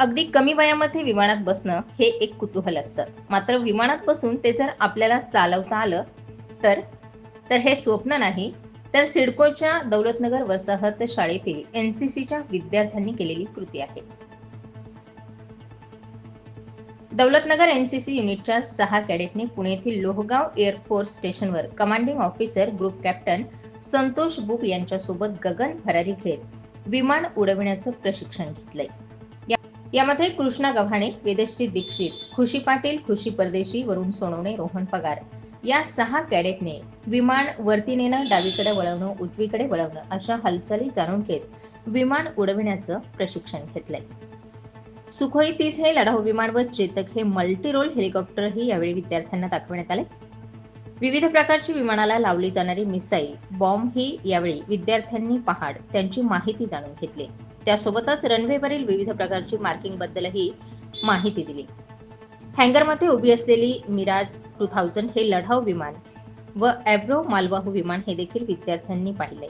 अगदी कमी वयामध्ये विमानात बसणं हे एक कुतूहल असतं. मात्र विमानात बसून ते जर आपल्याला चालवता आलं तर तर हे स्वप्न नाही तर सिडकोच्या दौलतनगर वसाहत शाळेतील एन सी सीच्या विद्यार्थ्यांनी केलेली कृती आहे. दौलतनगर एन सी सी युनिटच्या सहा कॅडेटने पुणे येथील लोहगाव एअरफोर्स स्टेशनवर commanding officer group captain Santosh Buk यांच्यासोबत गगन भरारी घेत विमान उडविण्याचं प्रशिक्षण घेतलंय. यामध्ये कृष्णा गव्हाणे वेदश्री दीक्षित खुशी पाटील खुशी परदेशी वरुण सोनवणे रोहन पगार. या सहा कॅडेटने विमान वरती नेणं डावीकडे वळवणं उजवीकडे वळवणं अशा हालचाली जाणून घेत विमान उडविण्याचं प्रशिक्षण घेतलंय. सुखोई तीस हे लढाऊ विमान व चेतक हे मल्टीरोल हेलिकॉप्टरही यावेळी विद्यार्थ्यांना दाखवण्यात आले. विविध प्रकारची विमानाला लावली जाणारी मिसाईल बॉम्ब ही यावेळी विद्यार्थ्यांनी पहाड त्यांची माहिती जाणून घेतली. त्यासोबतच रनवेवरील विविध प्रकारची मार्किंग बद्दलही माहिती दिली. हँगरमध्ये उभी असलेली मिराज टू थाउजंड हे लढाऊ विमान व ॲब्रो मालवाहू विमान हे देखील विद्यार्थ्यांनी पाहिले.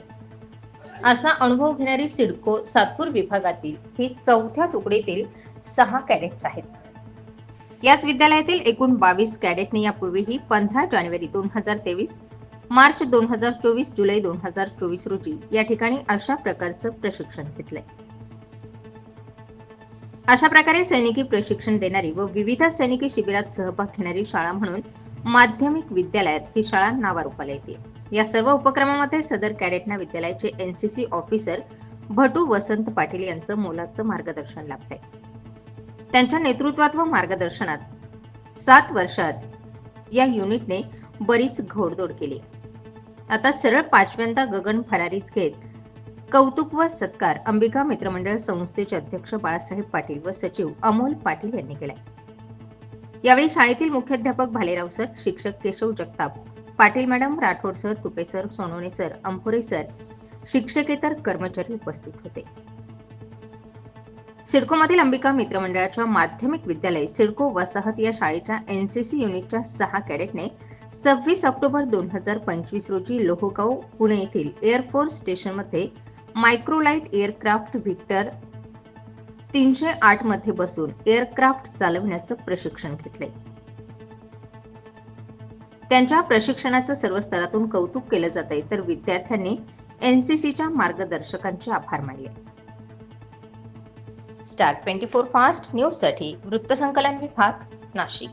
असा अनुभव घेणारी सिडको सातपूर विभागातील ही चौथ्या तुकडीतील सहा कॅडेट्स आहेत. याच विद्यालयातील एकूण बावीस कॅडेटने यापूर्वीही पंधरा जानेवारी दोन हजार तेवीस मार्च दोन हजार चोवीस जुलै दोन हजार चोवीस रोजी या ठिकाणी अशा प्रकारचं प्रशिक्षण घेतलंय. अशा प्रकारे सैनिकी प्रशिक्षण देणारी व विविध सैनिकी शिबिरात सहभाग घेणारी शाळा म्हणून माध्यमिक विद्यालयात ही शाळा नावारूपाला येते. या सर्व उपक्रमामध्ये सदर कॅडेटना विद्यालयाचे एनसीसी ऑफिसर भटू वसंत पाटील यांचं मोलाचं मार्गदर्शन लाभलंय त्यांच्या नेतृत्वात व मार्गदर्शनात सात वर्षात या युनिटने बरीच घोडदोड केली. आता सरळ पाचव्यांदा गगन फरारीच घेत कौतुक व सत्कार अंबिका मित्रमंडळ संस्थेचे अध्यक्ष बाळासाहेब पाटील व सचिव अमोल पाटील यांनी केलाय. यावेळी शाळेतील मुख्याध्यापक भालेराव सर शिक्षक Keshav Jagtap Patil madam Rathod sir Tupe sir Sonawane sir Amphore sir शिक्षकेतर कर्मचारी उपस्थित होते. सिडकोमधील अंबिका मित्रमंडळाच्या माध्यमिक विद्यालय सिडको वसाहत या शाळेच्या एनसीसी युनिटच्या सहा कॅडेटने सव्वीस ऑक्टोबर दोन हजार पंचवीस रोजी लोहगाव पुणे येथील एअरफोर्स स्टेशनमध्ये मायक्रोलाइट एअरक्राफ्ट व्हिक्टर तीनशे आठमध्ये बसून एअरक्राफ्ट चालवण्याचं प्रशिक्षण घेतले. त्यांच्या प्रशिक्षणाचं सर्व स्तरातून कौतुक केलं जात आहे तर विद्यार्थ्यांनी एनसीसीच्या मार्गदर्शकांचे आभार मानले. स्टार ट्वेंटी फोर फास्ट न्यूजसाठी वृत्तसंकलन विभाग नाशिक.